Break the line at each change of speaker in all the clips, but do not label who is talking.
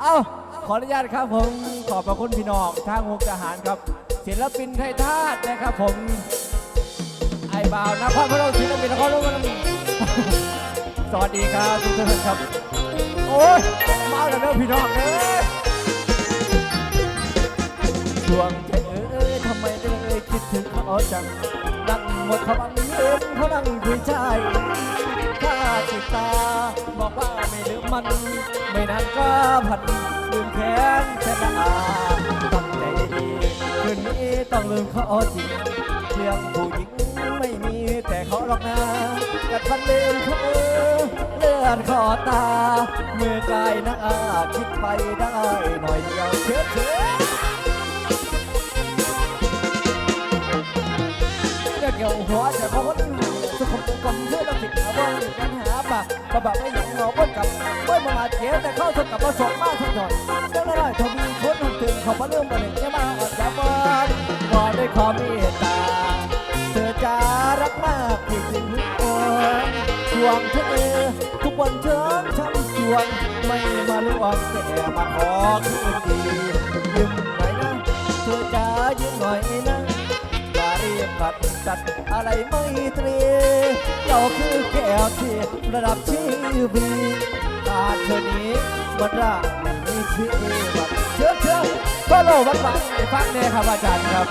เอ้าขออนุญาตครับผมขอบพระคุณพี่น้องทางมุกทหารครับศิลปินไทยทาสนะครับผม ไอ้บ่าวนครพนมศิลปินนครพนมสวัสดีครับทุกท่านครับ โอ้ยมาแล้วเด้อพี่น้องเด้อดวงใจเอ้ยทำไมได้เลยคิดถึงเขาจังนั่งหมดพลังเย็นเขานั่งคุยใจ ถ้าติดตา บอกว่าไม่ลืมมัน ไม่นานก็ผัดลืมแค้นแค่ละอาตั้งใจดีคืนนี้ต้องลืมเขาจริงเรื่องผู้หญิงไม่มีแต่เขาหรอกนะกัดฟันลืมเขาเลื่อดขอตา มือกายนักอาคิดไปได้หน่อยเดียวเชื่อเชื่อเดี๋ยวเกี่ยวหัวจะเขาคนสุขุมกลมเพื่อเราติด เอาไว้กันหาปากปะบะไม่ยังเราเบิ้ลกับเบิ้ลมาเทียแต่เข้าทนกับผสมมากทั้งหมดเจ้าหน้าที่ทวีชนถึงขอมาเรื่องประเด็นจะมาอดจะเบิ้ลรอด้วยความเมตตาเธอจะรักมากที่จริงโอ้ห่วงเธอทุกวันเชิญช้ำชวนไม่มาลวงแต่มาขอคืนดี อะไรไม่ตรี เราคือแก้วที่ระดับชีวีขาดเธอนี้มันร่างไม่มีชีวิตเชื่อเชื่อก็โลวัดฟังฟังเนี่ยครับอาจารย์ครับ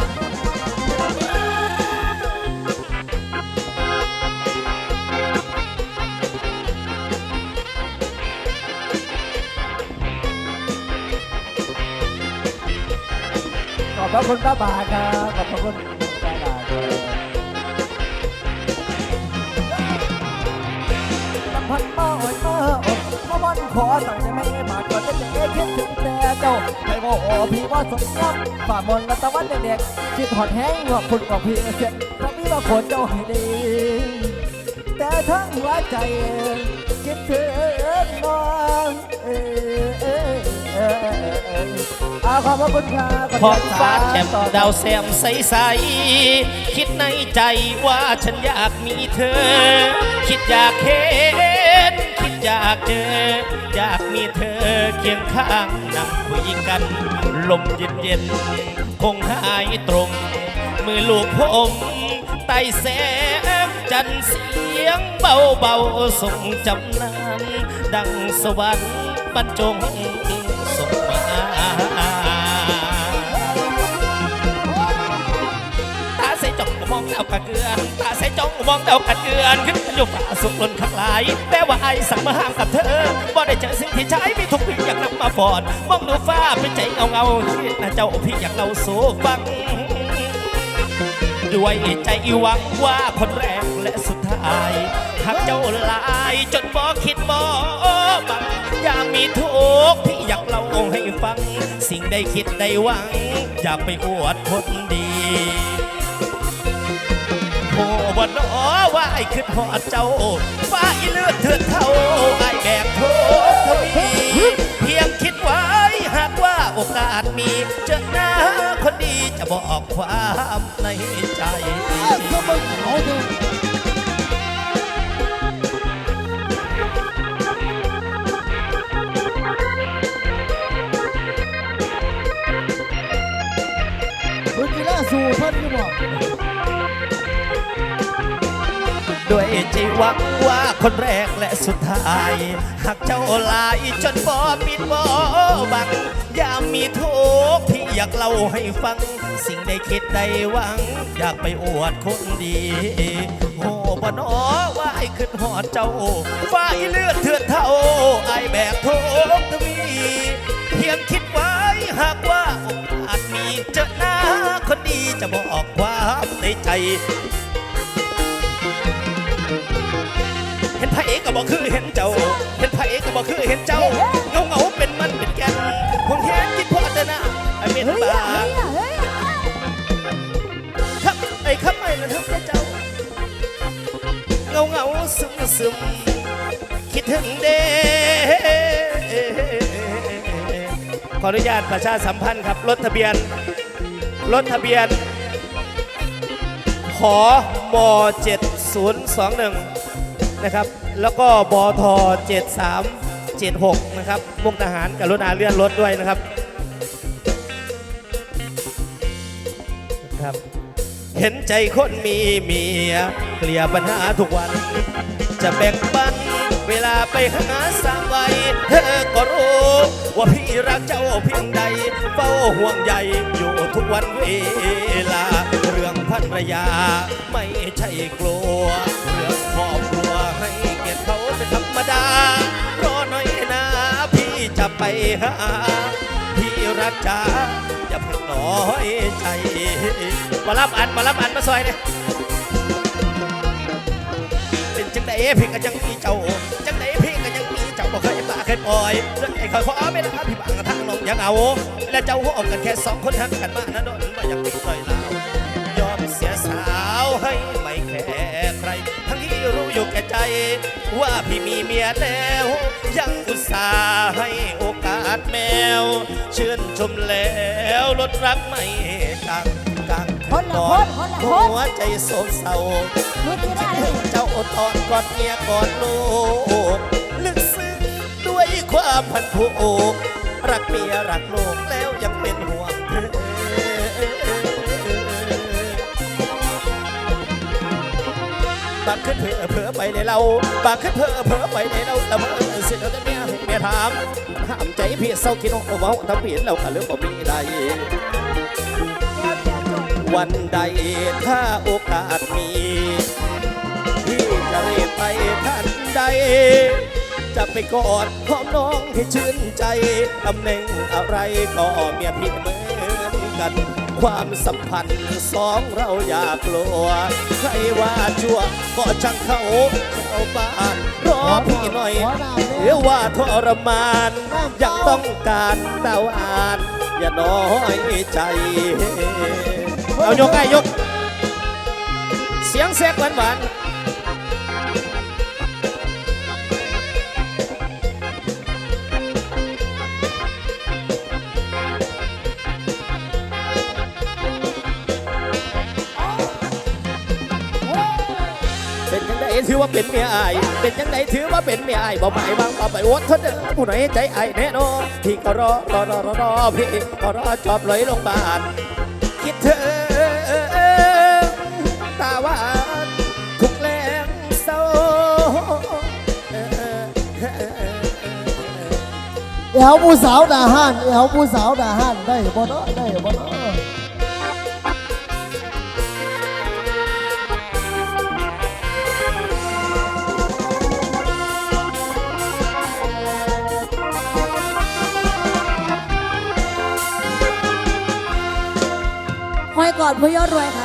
ขอบพระคุณป้าบาครับขอบพระคุณ อนขอสั่งจะไม่มาก่อนจะเจ๊คิดถึงแต่เจ้าให้โมโหพี่ว่าสมยับฝ่ามนต์และตะวันเด็กๆคิดหอดแห้งว่าคุณกับพี่เสียเพราะพี่มาขนเจ้าให้ดี แต่ทั้งหัวใจคิดถึงน้องเออเออเออเออเออเอาขอบคุณครับ
ท้องฟ้าแจ่มดาวแซมใสๆคิดในใจว่าฉันอยากมีเธอ คิดอยากเห็น อยากเจออยากมีเธอเคียงข้างนั่งคุยกัน ลมเย็นๆคงหายตรง มือลูกผมไต่แสงจันเสียงเบาๆส่งจำนานดังสวรรค์บรรจงส่งมาตาใส่จ้องมองดาวกะเกลือนตาใส่จ้องมองดาวกะเกลือนขึ้นอยู่ฝ่าสุกลน หลาย แต่ว่าไอสั่งมาห้ามกับเธอบ่ได้เจอสิ่งที่ใช้มีทุกพี่อยากนำมาฟอนมองดูฟ้าเป็นใจเงาเงาๆคิดนะเจ้าพี่อยากเล่าสู่ฟังด้วยใจหวังว่าคนแรกและสุดท้ายหากเจ้าลายจนบ่คิดบ่บังอย่ามีทุกข์พี่อยากเล่าให้ฟัง สิ่งใดคิดใดหวัง อยากไปอวดคนดีาไอ้ขึ้นหอดเจ้าฟ้าอีเลือดเถือดเท่าไอแบกโทษทวีเพียงคิดไว้หากว่าโอกาสมีเจอหน้าคนดีจะบอกความในใจ
คุณกีฬาสู่เจ
หวังว่าคนแรกและสุดท้าย หากเจ้าลายจนบ่ปิดบ่บังยามมีทุกข์ที่อยากเล่าให้ฟัง สิ่งใดคิดใดหวัง อยากไปอวดคนดีโอ้บ่นอว่าไอ้ขึ้นหอดเจ้าฟ้าอีเลือดเถือดเท่าไอ้แบกทุกข์ทวีเพียงคิดไว้หากว่าอาสมีเจอหน้าคนดีจะบอกความในใจ พระเอกก็บอกคือเห็นเจ้า เห็นพระเอกก็บอกคือเห็นเจ้าเงาเงาเป็นมันเป็นแกนคงเห็นคิดพอแต่หน้าไอ้เมตตาครับไอ้ครับไอ้นั่นทำให้เจ้าเงาเงาซึมซึมคิดถึงเด้ขออนุญาตประชาสัมพันธ์ครับรถทะเบียนรถทะเบียนขอม 7021 นะครับ แล้วก็บอท7376 นะครับมุกทหารกับรุณาเลื่อนรถด้วยนะครับครับ เห็นใจคนมีเมียเคลียร์ปัญหาทุกวัน จะแบ่งปันเวลาไปหาสามวัยเธอก็รู้ว่าพี่รักเจ้าเพียงใด เฝ้าห่วงใยอยู่ทุกวันเวลา เรื่องภรรยาไม่ใช่กลัว เรื่องครอ ดารอหน่อยนะพี่จะไปหา พี่รักจ้าอย่าเพิ่งน้อยใจมารับอันมารับอันมาซอยเนี่ยเป็นจังไดพี่ก็ยังมีเจ้า จังไดพี่ก็ยังมีเจ้าบ่เคยปาเคยปล่อยเรื่องไอ้คอยขอไม่ได้พี่บางกทั่งน้องยังเอา และเจ้าหัวออกกันแค่สองคนหักกันมานะโดนบ่อยากติดลอยลาว ว่าพี่มีเมียแล้ว ยังอุตส่าห์ให้โอกาสแมว ชื่นชมแล้วลดรักไม่จางกลาง
คนละ
นอ
คนคนละคน
หัวใจโศกเศร้า
นุชที่ได้เลย
เจ้าอดทนกอดเมียกอดลูก ลึกซึ้งด้วยความพันผูกรักเมียรักลูกแล้ว ปากขึ้นเผอเผอไปในเราปากขึ้นเผอเผอไปในเราละเมอเสียแล้วเมียเมียถามห้ามใจพี่เศร้ากินโอ้เมาถ้าเปลี่ยนเราก็เรื่องบ่มีใดวันใดถ้าโอกาสมีพี่จะรีบไปทันใด จะไปกอดหอมน้องให้ชื่นใจตำแหน่งอะไรก็เมียพี่เหมือนกัน ความสัมพันธ์สองเราอย่ากลัว ใครว่าชั่วก็ช่างเขาชาวบ้านรอพี่หน่อยเดี๋ยวว่าทรมานยังต้องการดาวอ่าน อย่าน้อยใจ เอายกไอ้ยก เสียงแซกหวานหวาน ถือว่าเป็นเมียอาย เป็นยังไงถือว่าเป็นเมียอายบ่หมายวางบ่ไปอดทนเด้อผู้ไหนใจอายแน่นอนพี่ก็รอรอรอรอรอพี่ก็รอจอบลยลงบาลคิดถึงตาหวานทุกแรงเศร้า
เอวผู้สาวด่าห้านเอวผู้สาวด่าห้านได้บ่เนาะได้บ่เนาะ
ห้อยกอดผู้ยอดรวยค่ะอาจารย์ค่ะ